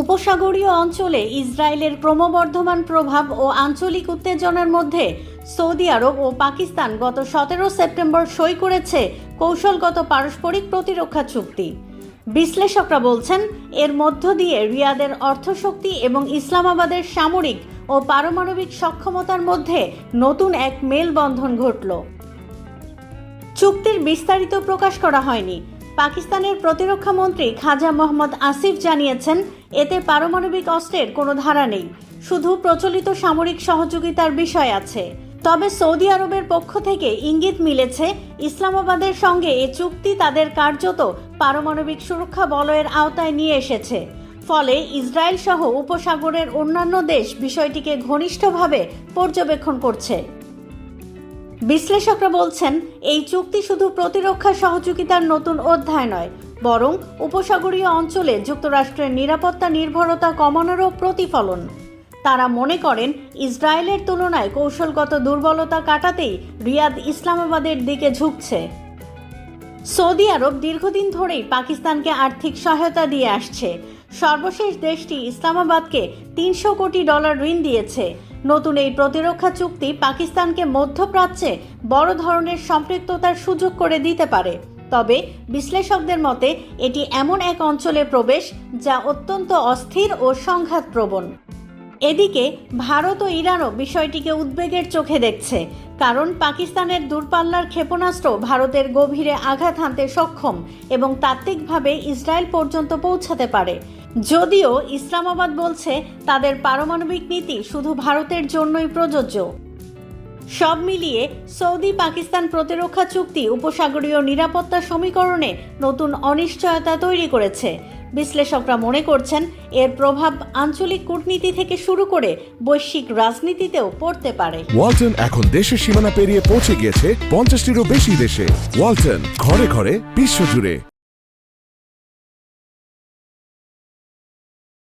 উপসাগরীয় অঞ্চলে ইসরায়েলের ক্রমবর্ধমান প্রভাব ও আঞ্চলিক উত্তেজনার মধ্যে সৌদি আরব ও পাকিস্তান গত সতেরো সেপ্টেম্বর সই করেছে কৌশলগত পারস্পরিক প্রতিরক্ষা চুক্তি। বিশ্লেষকরা বলছেন, এর মধ্য দিয়ে রিয়াদের অর্থশক্তি এবং ইসলামাবাদের সামরিক ও পারমাণবিক সক্ষমতার মধ্যে নতুন এক মেলবন্ধন ঘটল। চুক্তির বিস্তারিত প্রকাশ করা হয়নি। পাকিস্তানের প্রতিরক্ষা মন্ত্রী খাজা মোহাম্মদ আসিফ জানিয়েছেন, এতে পারমাণবিক অস্ত্রের কোনো ধারা নেই। শুধু প্রচলিত সামরিক সহযোগিতার বিষয় আছে। তবে সৌদি আরবের পক্ষ থেকে ইঙ্গিত মিলেছে, ইসলামাবাদের সঙ্গে এ চুক্তি তাদের কার্যত পারমাণবিক সুরক্ষা বলয়ের আওতায় নিয়ে এসেছে। ফলে ইসরায়েল সহ উপসাগরের অন্যান্য দেশ বিষয়টিকে ঘনিষ্ঠভাবে পর্যবেক্ষণ করছে। বিশ্লেষকরা বলছেন, এই চুক্তি শুধু প্রতিরক্ষা সহযোগিতার নতুন অধ্যায় নয়, বরং উপসাগরীয় অঞ্চলে যুক্তরাষ্ট্রের নিরাপত্তা নির্ভরতা কমানোরও প্রতিফলন। তারা মনে করেন, ইসরায়েলের তুলনায় কৌশলগত দুর্বলতা কাটাতেই রিয়াদ ইসলামাবাদের দিকে ঝুঁকছে। সৌদি আরব দীর্ঘদিন ধরেই পাকিস্তানকে আর্থিক সহায়তা দিয়ে আসছে। সর্বশেষ দেশটি ইসলামাবাদকে তিনশো কোটি ডলার ঋণ দিয়েছে। নতুন এই প্রতিরক্ষা চুক্তি পাকিস্তানকে মধ্যপ্রাচ্যে বড় ধরনের সম্পৃক্ততার সুযোগ করে দিতে পারে। তবে বিশ্লেষকদের মতে, এটি এমন এক অঞ্চলে প্রবেশ যা অত্যন্ত অস্থির ও সংঘাতপ্রবণ। এদিকে, ভারত ও ইরানও বিষয়টিকে উদ্বেগের চোখে দেখছে, কারণ পাকিস্তানের দূরপাল্লার ক্ষেপণাস্ত্র ভারতের গভীরে আঘাত হানতে সক্ষম এবং তাত্ত্বিকভাবে ইসরায়েল পর্যন্ত পৌঁছাতে পারে। যদিও ইসলামাবাদ বলছে তাদের পারমাণবিক নীতি শুধু ভারতের জন্যই প্রযোজ্য। সব মিলিয়ে সৌদি পাকিস্তান প্রতিরক্ষা চুক্তি উপসাগরীয় নিরাপত্তা সমীকরণে নতুন অনিশ্চয়তা তৈরি করেছে। বিশ্লেষকরা মনে করছেন, এর প্রভাব আঞ্চলিক কূটনীতি থেকে শুরু করে বৈশ্বিক রাজনীতিতেও পড়তে পারে। ওয়ালটন এখন দেশের সীমানা পেরিয়ে পৌঁছে গিয়েছে পঞ্চাশটিরও বেশি দেশে। ওয়ালটন ঘরে ঘরে বিশ্বজুড়ে।